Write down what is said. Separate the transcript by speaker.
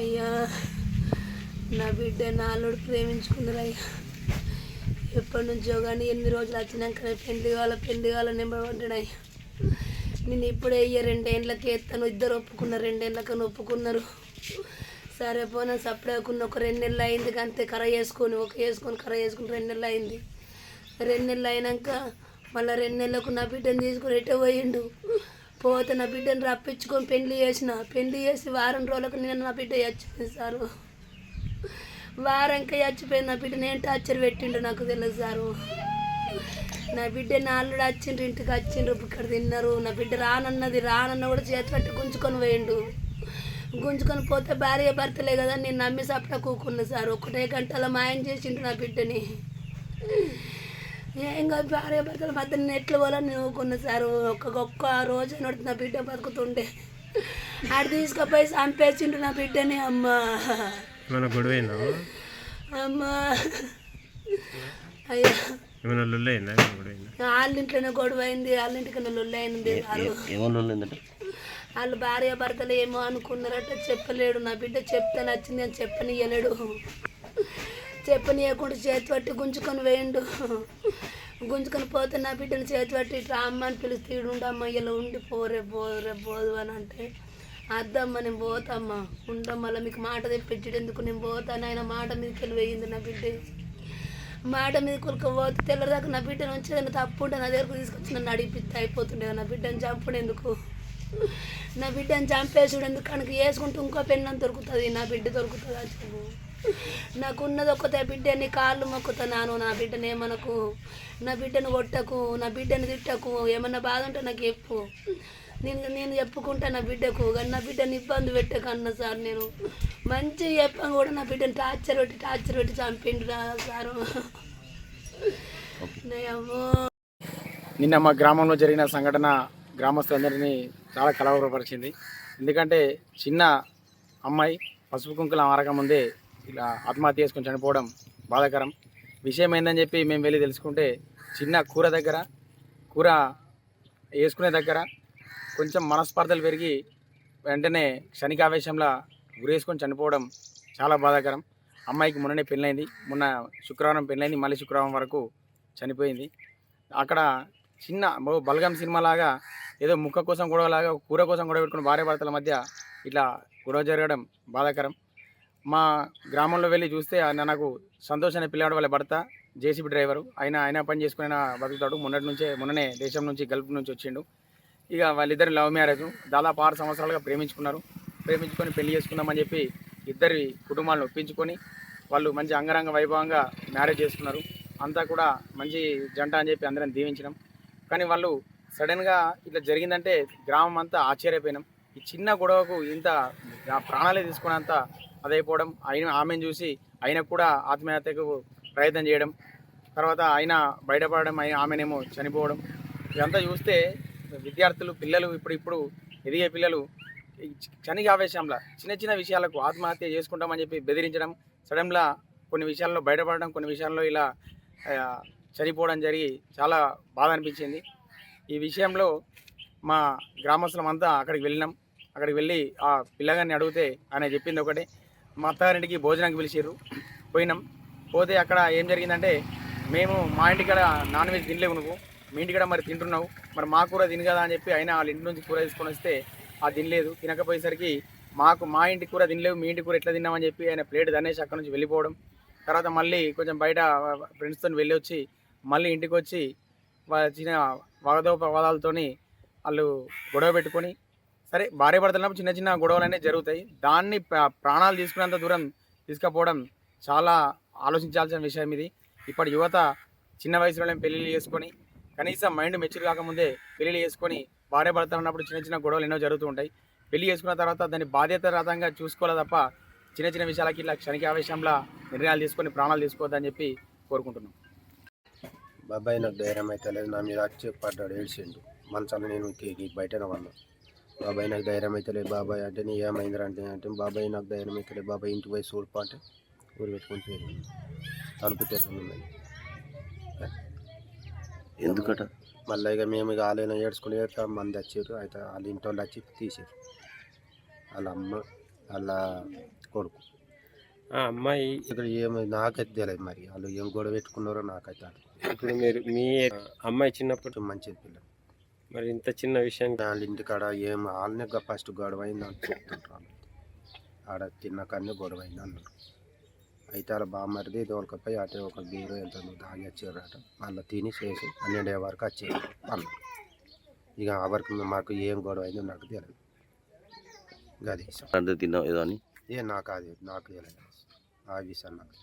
Speaker 1: అయ్యా నా బిడ్డ నాలుడు ప్రేమించుకుందరయ్యా. ఎప్పటి నుంచో కానీ ఎన్ని రోజులు వచ్చినాక పెళ్ళి కావాల పెళ్ళి కావాల నింబడ్డాడయ్యా నేను ఇప్పుడే అయ్యా రెండేళ్ళకి ఎత్తాను ఇద్దరు ఒప్పుకున్నారు రెండేళ్ళకని ఒప్పుకున్నారు. సరే పోనా సప్పుడేకున్న ఒక రెండు నెలలు అయింది అంతే కర్ర చేసుకొని ఒక వేసుకొని కర్ర చేసుకుని రెండు నెలలు అయింది. రెండు నెలలు అయినాక మళ్ళీ రెండు నెలలకు నా బిడ్డను తీసుకుని ఎటే పోయిండు? పోతే నా బిడ్డను రప్పించుకొని పెళ్ళి చేసిన. పెళ్ళి చేసి వారం రోజులకు నేను నా బిడ్డ చచ్చిపోయింది సారు. వారంకే చచ్చిపోయింది నా బిడ్డ నేను టార్చర్ పెట్టిండు నాకు తెలియదు సారు. నా బిడ్డ నాలుడు వచ్చిండ్రు ఇంటికి వచ్చిండ్రు ఇక్కడ తిన్నారు. నా బిడ్డ రానన్నది రానన్న కూడా చేతి పట్టి గుంజుకొని పోయిండు. గుంజుకొని పోతే భార్య భర్తలే కదా నేను నమ్మి సప్న కూకున్నా సార్. ఒకటే గంటల మాయం చేసిండు నా బిడ్డని. ఏం కాదు భార్య భర్తల మధ్య నేను ఎట్లా పోవాలని నేను ఊకున్నా సార్. ఒక్క ఒక్క రోజు నడుతుంది నా బిడ్డ బతుకుతుండే ఆడు తీసుకుపోయి చంపేసిండు నా బిడ్డని అమ్మా. అమ్మా. అయ్యా. వాళ్ళ ఇంట్లోనే గొడవ అయింది? వాళ్ళ ఇంటికన్నా లొల్లి అయింది వాళ్ళు భార్య భర్తలు ఏమో అనుకున్నారట చెప్పలేడు. నా బిడ్డ చెప్తే నచ్చింది అని చెప్పనియలేడు చెప్పనీయకుండా చేతి పట్టి గుంజుకొని వేయండు. గుంజుకొని పోతే నా బిడ్డని చేతి పట్టి ఇట్లా అమ్మ అని పిలిస్తే ఉండమ్మ ఇలా ఉండి పోరే పోరే పోదు అని అంటే అద్దమ్మ నేను పోతామ్మా ఉండమ్మ మళ్ళీ మీకు మాట తెప్పించడు. ఎందుకు నేను పోతాను ఆయన మాట మీదకి వెళ్ళి వేయింది నా బిడ్డ. మాట మీద కొలుక పోతే తెల్లదాకా నా బిడ్డను వచ్చి తప్పు ఉంటే నా దగ్గరకు తీసుకొచ్చి నన్ను అడిగిపిస్తే అయిపోతుండే నా బిడ్డను చంపుడు నా బిడ్డను చంపేసుడు ఎందుకు కనుక వేసుకుంటూ ఇంకో పెన్నం దొరుకుతుంది నా బిడ్డ దొరుకుతుంది అది చెప్పు. నాకున్నది ఒక్కతే బిడ్డ నీ కాళ్ళు మొక్కుతున్నాను నా బిడ్డను ఏమనకు? నా బిడ్డను కొట్టకు నా బిడ్డను తిట్టకు. ఏమన్నా బాధ ఉంటే నాకు చెప్పు. నేను నేను చెప్పుకుంటా నా బిడ్డకు. కానీ నా బిడ్డని ఇబ్బంది పెట్టకన్నా సార్ నేను. మంచిగా చెప్పాను కూడా నా బిడ్డను టార్చర్ పెట్టి టార్చర్ పెట్టి చంపిండు రా సారు.
Speaker 2: నిన్న మా గ్రామంలో జరిగిన సంఘటన గ్రామస్తులందరినీ చాలా కలవరపరిచింది. ఎందుకంటే చిన్న అమ్మాయి పసుపు కుంకుల ఆరక ముందే ఇలా ఆత్మహత్య చేసుకొని చనిపోవడం బాధాకరం. విషయం ఏందని చెప్పి మేము వెళ్ళి తెలుసుకుంటే చిన్న కూర దగ్గర కూర వేసుకునే దగ్గర కొంచెం మనస్పర్ధలు పెరిగి వెంటనే క్షణికావేశంలో గురేసుకొని చనిపోవడం చాలా బాధాకరం. అమ్మాయికి మొన్ననే పెళ్ళైంది. మొన్న శుక్రవారం పెళ్ళైంది. మళ్ళీ శుక్రవారం వరకు చనిపోయింది. అక్కడ చిన్న బలగం సినిమా లాగా ఏదో ముక్క కోసం గొడవలాగా కూర కోసం గొడవ పెట్టుకుని భార్య భర్తల మధ్య ఇట్లా గొడవ జరగడం బాధాకరం. మా గ్రామంలో వెళ్ళి చూస్తే ఆయన నాకు సంతోష్ అనే పిల్లాడు వాళ్ళ భర్త జేసీబీ డ్రైవరు. ఆయన ఆయన పని చేసుకుని బతుకుతాడు. మొన్నటి నుంచే మొన్ననే దేశం నుంచి గల్ఫ్ నుంచి వచ్చిండు. ఇక వాళ్ళిద్దరు లవ్ మ్యారేజ్. దాదాపు ఆరు సంవత్సరాలుగా ప్రేమించుకున్నారు. ప్రేమించుకొని పెళ్ళి చేసుకుందామని చెప్పి ఇద్దరి కుటుంబాలను ఒప్పించుకొని వాళ్ళు మంచి అంగరంగ వైభవంగా మ్యారేజ్ చేసుకున్నారు. అంతా కూడా మంచి జంట అని చెప్పి అందరం దీవించినాం. కానీ వాళ్ళు సడన్గా ఇట్లా జరిగిందంటే గ్రామం అంతా ఆశ్చర్యపోయినాం. ఈ చిన్న గొడవకు ఇంత ప్రాణాలే తీసుకున్నంత అదైపోవడం ఆయన ఆమెను చూసి ఆయనకు కూడా ఆత్మహత్యకు ప్రయత్నం చేయడం తర్వాత ఆయన బయటపడడం ఆయన ఆమెనేమో చనిపోవడం ఇదంతా చూస్తే విద్యార్థులు పిల్లలు ఇప్పుడు ఇప్పుడు ఎదిగే పిల్లలు ఈ క్షణిక ఆవేశంలో చిన్న చిన్న విషయాలకు ఆత్మహత్య చేసుకుంటామని చెప్పి బెదిరించడం సడన్లా కొన్ని విషయాల్లో బయటపడడం కొన్ని విషయాల్లో ఇలా చనిపోవడం జరిగి చాలా బాధ అనిపించింది. ఈ విషయంలో మా గ్రామస్తులమంతా అక్కడికి వెళ్ళినాం. అక్కడికి వెళ్ళి ఆ పిల్లగాన్ని అడిగితే ఆయన చెప్పింది ఒకటే మా అత్తగారింటికి భోజనానికి పిలిచిర్రు. పోయినాం. పోతే అక్కడ ఏం జరిగిందంటే మేము మా ఇంటికాడ నాన్ వెజ్ తినలేవు నువ్వు మీ ఇంటికాడ మరి తింటున్నావు. మరి మా కూర తిని కదా అని చెప్పి ఆయన వాళ్ళ ఇంటి నుంచి కూర తీసుకొని వస్తే అది తినలేదు. తినకపోయేసరికి మాకు మా ఇంటి కూర తినలేవు మీ ఇంటి కూర ఎట్లా తిన్నామని చెప్పి ఆయన ప్లేట్ దనేసి అక్కడ నుంచి వెళ్ళిపోవడం. తర్వాత మళ్ళీ కొంచెం బయట ఫ్రెండ్స్తో వెళ్ళి వచ్చి మళ్ళీ ఇంటికి వచ్చి వా- చిన్న వాదోపవాదాలతోని వాళ్ళు గొడవ పెట్టుకొని సరే భార్య భర్తలప్పుడు చిన్న చిన్న గొడవలు అనేవి జరుగుతాయి. దాన్ని ప్రాణాలు తీసుకునేంత దూరం తీసుకపోవడం చాలా ఆలోచించాల్సిన విషయం ఇది. ఇప్పటి యువత చిన్న వయసులోనే పెళ్ళిళ్ళు చేసుకొని కనీసం మైండ్ మెచ్యూర్ కాకముందే పెళ్ళిళ్ళు చేసుకొని భార్య భర్తలు చిన్న చిన్న గొడవలు ఎన్నో జరుగుతూ ఉంటాయి. పెళ్ళి చేసుకున్న తర్వాత దాన్ని బాధ్యతారతంగా చూసుకోవాలి తప్ప చిన్న చిన్న విషయాలకి ఇట్లా క్షణిక ఆవేశంలో నిర్ణయాలు తీసుకొని ప్రాణాలు తీసుకోవద్దని చెప్పి కోరుకుంటున్నాం.
Speaker 3: బాబాయ్ నాకు ధైర్యం అయితే లేదు. నా మీద వచ్చి పడ్డాడు ఏడ్చిండు మంచాలు నేను బయటనే ఉన్నా బాబాయ్ నాకు ధైర్యం అయితే లేదు. బాబాయ్ అంటే నీ ఏమైందిరా అంటే అంటే బాబాయ్ నాకు ధైర్యం అయితే లేదు. బాబాయ్ ఇంటికి పోయి చూడపా అంటే ఊరు పెట్టుకుని పోయింది తలుపు తెరన్నది
Speaker 4: ఎందుకట?
Speaker 3: మళ్ళీ ఇక మేము ఇక వాళ్ళైనా ఏడ్చుకుని ఏడ్చా మంది వచ్చారు అయితే వాళ్ళ ఇంటి వాళ్ళు వచ్చి తీసారు. వాళ్ళ అమ్మ వాళ్ళ కొడుకు.
Speaker 5: ఆ అమ్మాయి
Speaker 3: ఇక్కడ ఏమి నాకైతే తెలియదు మరి. వాళ్ళు ఏం గొడవ పెట్టుకున్నారో నాకైతే.
Speaker 5: ఇప్పుడు మీరు మీ అమ్మాయి చిన్నప్పుడు
Speaker 3: మంచిది పిల్ల
Speaker 5: మరి ఇంత చిన్న విషయానికి
Speaker 3: వాళ్ళ ఇంటికాడ ఏం వాళ్ళనే ఫస్ట్ గొడవ అయింది అని చెప్తుంటారు. ఆడ తిన్న కన్ను గొడవ అయింది అన్నారు అయితే వాళ్ళ బామ్మరిది దోలకపోయి అటే ఒక బీరు ఎంత తాగి వచ్చారట మళ్ళీ తిని చేసి పన్నెండే వరకు వచ్చేది అన్నారు ఇక ఆ వరకు మాకు ఏం గొడవ అయిందో నాకు తెలియదు గది
Speaker 4: తిన్నావు ఏదో అని?
Speaker 3: ఏ నాకు అది నాకు తెలియదు ఆ విషయం నాకు.